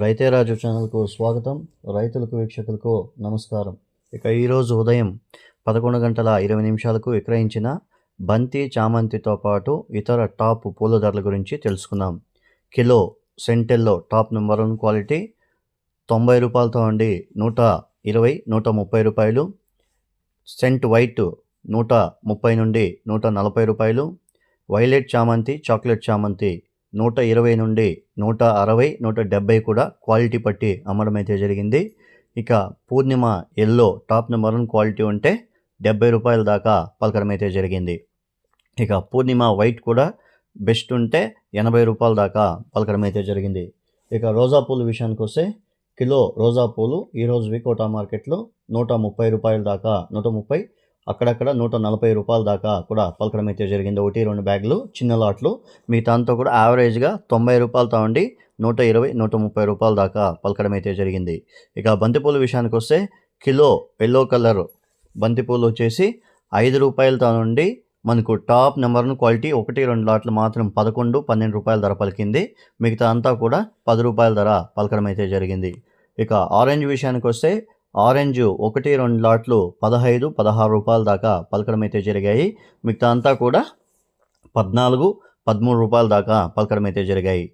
రైతే రాజు ఛానల్కు స్వాగతం. రైతులకు వీక్షకులకు నమస్కారం. ఇక ఈరోజు ఉదయం పదకొండు గంటల ఇరవై నిమిషాలకు విక్రయించిన బంతి చామంతితో పాటు ఇతర టాప్ పూల ధరల గురించి తెలుసుకుందాం. కిలో సెంటెల్లో టాప్ నెంబర్ వన్ క్వాలిటీ తొంభై రూపాయలతో ఉండి నూట ఇరవై నూట ముప్పై రూపాయలు. సెంట్ వైట్ నూట ముప్పై నుండి నూట నలభై రూపాయలు. వైలెట్ చామంతి చాక్లెట్ చామంతి నూట ఇరవై నుండి నూట అరవై నూట డెబ్బై కూడా క్వాలిటీ పట్టి అమ్మడం అయితే జరిగింది. ఇక Purnima yellow top number one quality ఉంటే డెబ్బై రూపాయల దాకా పలకడం అయితే జరిగింది. ఇక పూర్ణిమ వైట్ కూడా బెస్ట్ ఉంటే ఎనభై రూపాయల దాకా పలకడం అయితే జరిగింది. ఇక రోజా పూలు విషయానికి వస్తే కిలో రోజా పూలు ఈరోజు వికోటా మార్కెట్లో నూట ముప్పై రూపాయల దాకా నూట ముప్పై అక్కడక్కడ నూట నలభై రూపాయల దాకా కూడా పలకడం అయితే జరిగింది. ఒకటి రెండు బ్యాగులు చిన్న లాట్లు. మిగతా అంతా కూడా యావరేజ్గా తొంభై రూపాయలతో ఉండి నూట ఇరవై నూట ముప్పై రూపాయల దాకా పలకడం అయితే జరిగింది. ఇక బంతిపూల విషయానికి వస్తే కిలో ఎల్లో కలర్ బంతిపూలు వచ్చేసి ఐదు రూపాయలతో నుండి మనకు టాప్ నెంబర్ క్వాలిటీ ఒకటి రెండు లాట్లు మాత్రం పదకొండు పన్నెండు రూపాయల ధర పలికింది. మిగతా అంతా కూడా పది రూపాయల ధర పలకడం అయితే జరిగింది. ఇక ఆరెంజ్ విషయానికి వస్తే ఆరెంజ్ ఒకటి రెండు లాట్లు పదహైదు పదహారు రూపాయల దాకా పలకడం అయితే జరిగాయి. మిగతా అంతా కూడా పద్నాలుగు పదమూడు రూపాయల దాకా పలకడం అయితే జరిగాయి.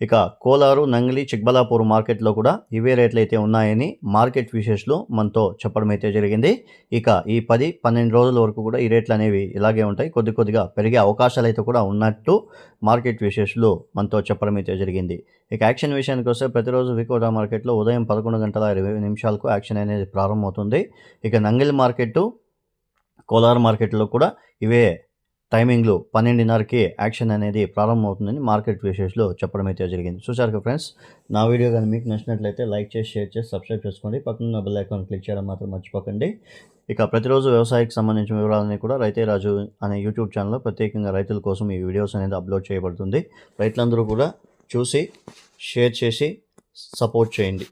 ఇక కోలారు నంగిలి చిక్బలాపూర్ మార్కెట్లో కూడా ఇవే రేట్లు అయితే ఉన్నాయని మార్కెట్ విశేషలు మనతో చెప్పడం అయితే జరిగింది. ఇక ఈ పది పన్నెండు రోజుల వరకు కూడా ఈ రేట్లు అనేవి ఇలాగే ఉంటాయి. కొద్ది కొద్దిగా పెరిగే అవకాశాలు అయితే కూడా ఉన్నట్టు మార్కెట్ విశేషలు మనతో చెప్పడం అయితే జరిగింది. ఇక యాక్షన్ విషయానికి వస్తే ప్రతిరోజు వికోటా మార్కెట్లో ఉదయం పదకొండు గంటల ఇరవై నిమిషాలకు యాక్షన్ అనేది ప్రారంభమవుతుంది. ఇక నంగిలి మార్కెట్ కోలార్ మార్కెట్లో కూడా ఇవే టైమింగ్లు పన్నెండున్నరకే యాక్షన్ అనేది ప్రారంభమవుతుందని మార్కెట్ విశేషలో చెప్పడం అయితే జరిగింది. చూసారు కదా ఫ్రెండ్స్? నా వీడియో కానీ మీకు నచ్చినట్లయితే లైక్ చేసి షేర్ చేసి సబ్స్క్రైబ్ చేసుకోండి. పక్కన బెల్ ఐకాన్ క్లిక్ చేయడం మాత్రం మర్చిపోకండి. ఇక ప్రతిరోజు వ్యవసాయకు సంబంధించిన వివరాలని కూడా రైతే రాజు అనే యూట్యూబ్ ఛానల్లో ప్రత్యేకంగా రైతుల కోసం ఈ వీడియోస్ అనేది అప్లోడ్ చేయబడుతుంది. రైతులందరూ కూడా చూసి షేర్ చేసి సపోర్ట్ చేయండి.